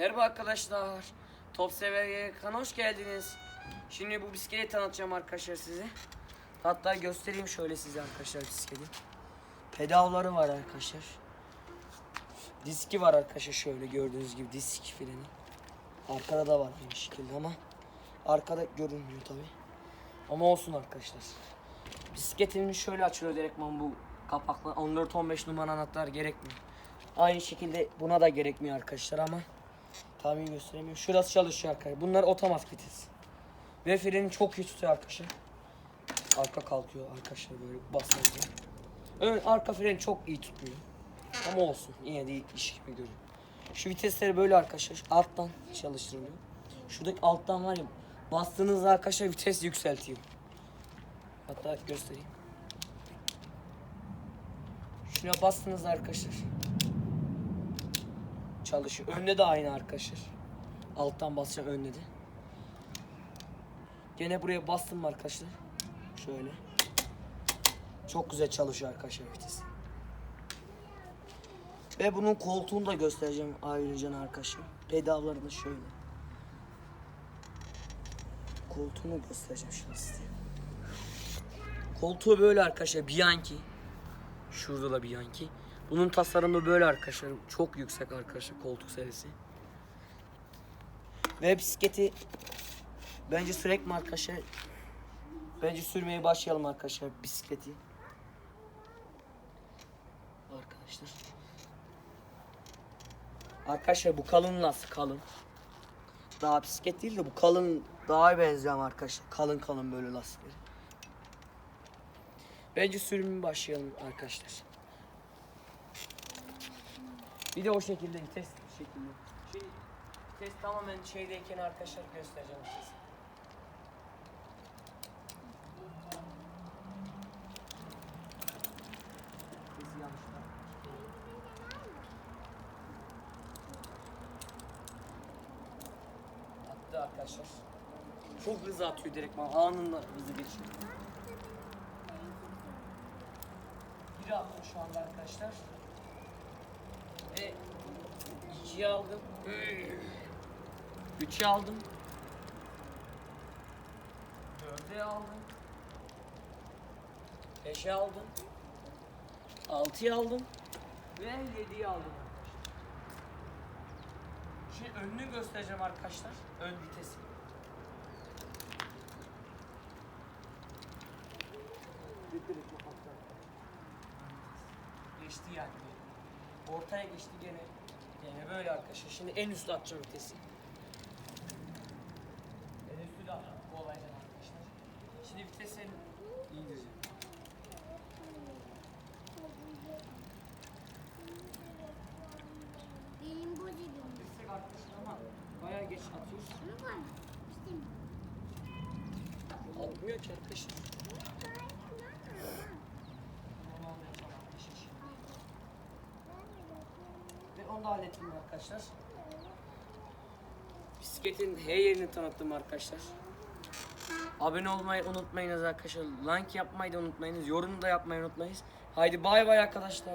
Merhaba arkadaşlar. Top Sever kanalına hoş geldiniz. Şimdi bu bisikleti tanıtacağım arkadaşlar size. Hatta göstereyim şöyle size arkadaşlar bisikleti. Pedalları var arkadaşlar. Diski var arkadaşlar şöyle gördüğünüz gibi disk freni. Arkada da var aynı şekilde ama arkada görünmüyor tabi. Ama olsun arkadaşlar. Bisikletimiz şöyle açılıyor direktman bu kapakla. 14-15 numara anahtar gerekmiyor. Aynı şekilde buna da gerekmiyor arkadaşlar ama tahmin gösteremiyorum. Şurası çalışıyor arkadaşlar. Bunlar otomatik vites. Ve freni çok iyi tutuyor arkadaşlar. Arka kalkıyor arkadaşlar böyle basınca. Ön arka freni çok iyi tutmuyor. Ama olsun yine de iş gibi görüyor. Şu vitesleri böyle arkadaşlar alttan çalıştırılıyor. Şuradaki alttan var ya bastığınızda arkadaşlar vites yükseltiyor. Hatta göstereyim. Şuna bastığınızda arkadaşlar çalışıyor. Önde de aynı arkadaşlar. Alttan basacağım önde de. Gene buraya bastım arkadaşlar? Şöyle. Çok güzel çalışıyor arkadaşlar vites. Ve bunun koltuğunu da göstereceğim ayrıca arkadaşlar. Pedalları da şöyle. Koltuğunu göstereceğim şimdi size. Koltuğu böyle arkadaşlar Bianchi. Şurada da Bianchi. Bunun tasarımı böyle arkadaşlar. Çok yüksek arkadaşlar koltuk serisi. Ve bisikleti bence sürekli arkadaşlar bence sürmeye başlayalım arkadaşlar bisikleti. Arkadaşlar. Arkadaşlar bu kalın lastik kalın. Daha bisiklet değil de bu kalın daha benziyor arkadaşlar. Kalın kalın böyle lastikleri. Bence sürümü başlayalım arkadaşlar. Bir de o şekilde test şeklinde. Şimdi test tamamen şeydeyken arkadaşlar göstereceğim. Sesi yanlışlar. Attı arkadaşlar. Çok hızlı atıyor direkt bana. Anında hızlı geçiyor. Bir attım şu anda arkadaşlar. Ve ikiye aldım. Üçe aldım. Dörde aldım. Beşe aldım. Altıya aldım. Ve yediye aldım. Şimdi önünü göstereceğim arkadaşlar. Ön vitesi. Geçti yani. Ortaya geçti gene. Gene böyle arkadaşlar. Şimdi en üstte atacağım vitesi. En üstü de atacağım. Bu olaydan arkadaşlar. Şimdi vitesi indireceğim. Benim bu dedim. Yüksek arkadaşlar ama bayağı geç atıyoruz. Bunu var. İşte Atmıyor ki arkadaşlar. Onu anlayacağım arkadaşlar şimdi. Ve onu da hallettim arkadaşlar. Bisikletin her yerini tanıttım arkadaşlar. Abone olmayı unutmayınız arkadaşlar. Like yapmayı da unutmayınız. Yorum da yapmayı unutmayınız. Haydi bay bay arkadaşlar.